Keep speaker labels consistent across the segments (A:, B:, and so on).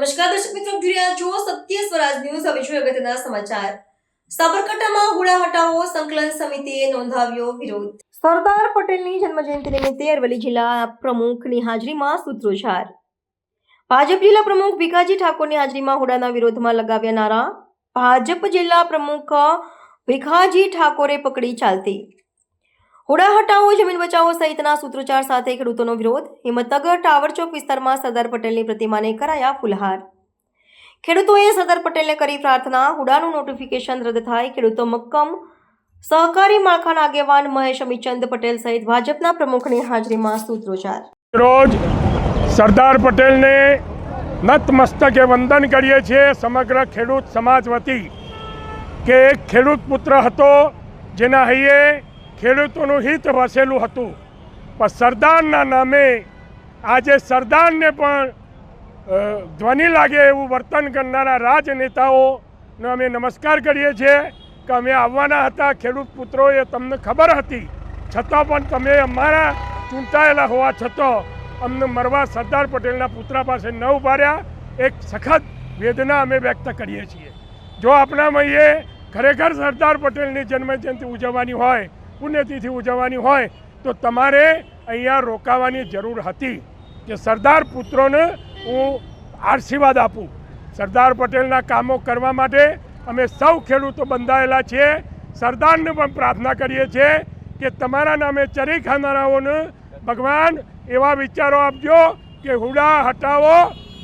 A: સત્ય Swaraj news. હવે જોઈએ અગત્યના સમાચાર. સાબરકાંઠામાં હુડા હટાવો સંકલન સમિતિએ નોંધાવ્યો વિરોધ. સરદાર પટેલની જન્મજયંતિ નિમિત્તે અરવલ્લી જિલ્લા પ્રમુખની હાજરીમાં સૂત્રોચ્ચાર. ભાજપ જિલ્લા પ્રમુખ ભીખાજી ઠાકોરની હાજરીમાં હુડાના વિરોધમાં લગાવ્યા નારા. ભાજપ જિલ્લા પ્રમુખ ભીખાજી ઠાકોરે પકડી ચાલતી. હુડા હટાવો જમીન બચાવો સહિતના સૂત્રોચ્ચાર સાથે ખેડૂતોનો વિરોધ. હિંમતનગર ટાવર ચોક વિસ્તારમાં સરદાર પટેલની પ્રતિમાને કરાયા ફુલહાર. ખેડૂતોએ સરદાર પટેલને કરી પ્રાર્થના. હુડાનું નોટિફિકેશન રદ થાય. ખેડૂતો મક્કમ. સહકારી માળખાના આગેવાન મહેશ અમીચંદ પટેલ સહિત ભાજપના પ્રમુખની હાજરીમાં સૂત્રોચ્ચાર.
B: રોજ સરદાર પટેલને નતમસ્તકે વંદન કરીએ છીએ સમગ્ર ખેડૂત સમાજ વતી. કે એક ખેડૂત પુત્ર હતો જેના હૈયે ખેડૂતોનું હિત વસેલું હતું. પણ સરદારના નામે આજે સરદારને પણ ધ્વનિ લાગે એવું વર્તન કરનારા રાજનેતાઓને અમે નમસ્કાર કરીએ છીએ કે અમે આવવાના હતા. ખેડૂત પુત્રોએ તમને ખબર હતી. છતાં પણ તમે અમારા ચૂંટાયેલા હોવા છતાં અમને મરવા સરદાર પટેલના પુત્ર પાસે ન ઉભાર્યા. એક સખત વેદના અમે વ્યક્ત કરીએ છીએ. જો આપણામાં એ ખરેખર સરદાર પટેલની જન્મજયંતિ ઉજવવાની હોય પુણ્યતિથિ ઉજવવાની હોય તો તમારે અહીંયા રોકાવાની જરૂર હતી કે સરદાર પુત્રોને હું આશીર્વાદ આપું. સરદાર પટેલના કામો કરવા માટે અમે સૌ ખેડૂતો બંધાયેલા છીએ. સરદારને પણ પ્રાર્થના કરીએ છીએ કે તમારા નામે ચરી ખાનારાઓને ભગવાન એવા વિચારો આપજો કે હુડા હટાવો,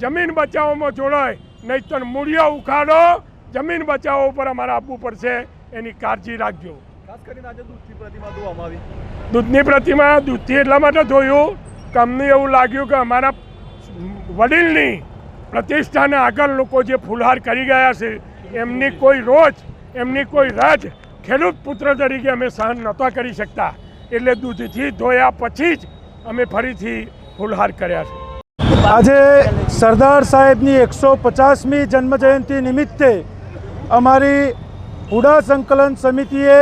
B: જમીન બચાવોમાં જોડાય નહીં તો મૂળિયો ઉખાડો, જમીન બચાવો ઉપર અમારે આપવું પડશે. એની કાળજી રાખજો. દૂધની પ્રતિમા દૂધથી એટલા માટે ધોયું કે અમને એવું લાગ્યું કે અમારા વડીલની પ્રતિષ્ઠાને આગળ લોકો જે ફૂલહાર કરી ગયા છે એમની કોઈ રોજ એમની કોઈ રાજ ખેડૂત પુત્ર તરીકે અમે સહન નહોતા કરી શકતા. એટલે દૂધથી ધોયા પછી જ અમે ફરીથી ફૂલહાર કર્યા છે.
C: આજે સરદાર સાહેબની એકસો પચાસમી જન્મજયંતિ નિમિત્તે અમારી હુડા સંકલન સમિતિએ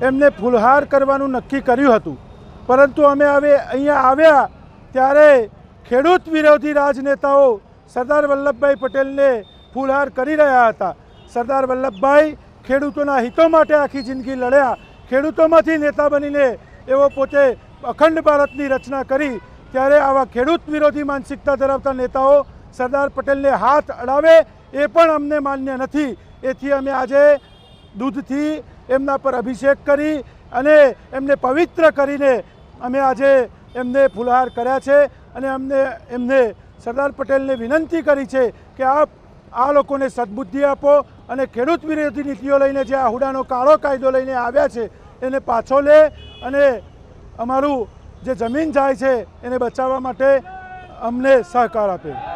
C: એમને ફૂલહાર કરવાનું નક્કી કર્યું હતું. પરંતુ અમે હવે અહીંયા આવ્યા ત્યારે ખેડૂત વિરોધી રાજનેતાઓ સરદાર વલ્લભભાઈ પટેલને ફૂલહાર કરી રહ્યા હતા. સરદાર વલ્લભભાઈ ખેડૂતોના હિતો માટે આખી જિંદગી લડ્યા. ખેડૂતોમાંથી નેતા બનીને એવો પોતે અખંડ ભારતની રચના કરી. ત્યારે આવા ખેડૂત વિરોધી માનસિકતા ધરાવતા નેતાઓ સરદાર પટેલને હાથ અડાવે એ પણ અમને માન્ય નથી. એથી અમે આજે દૂધથી એમના પર અભિષેક કરી અને એમને પવિત્ર કરીને અમે આજે એમને ફુલહાર કર્યા છે અને અમને એમને સરદાર પટેલને વિનંતી કરી છે કે આપ આ લોકોને સદબુદ્ધિ આપો અને ખેડૂત વિરોધી નીતિઓ લઈને જે આ હુડાનો કાળો કાયદો લઈને આવ્યા છે, એને પાછો લે અને અમારું જે જમીન જાય છે, એને બચાવવા માટે અમને સહકાર આપે.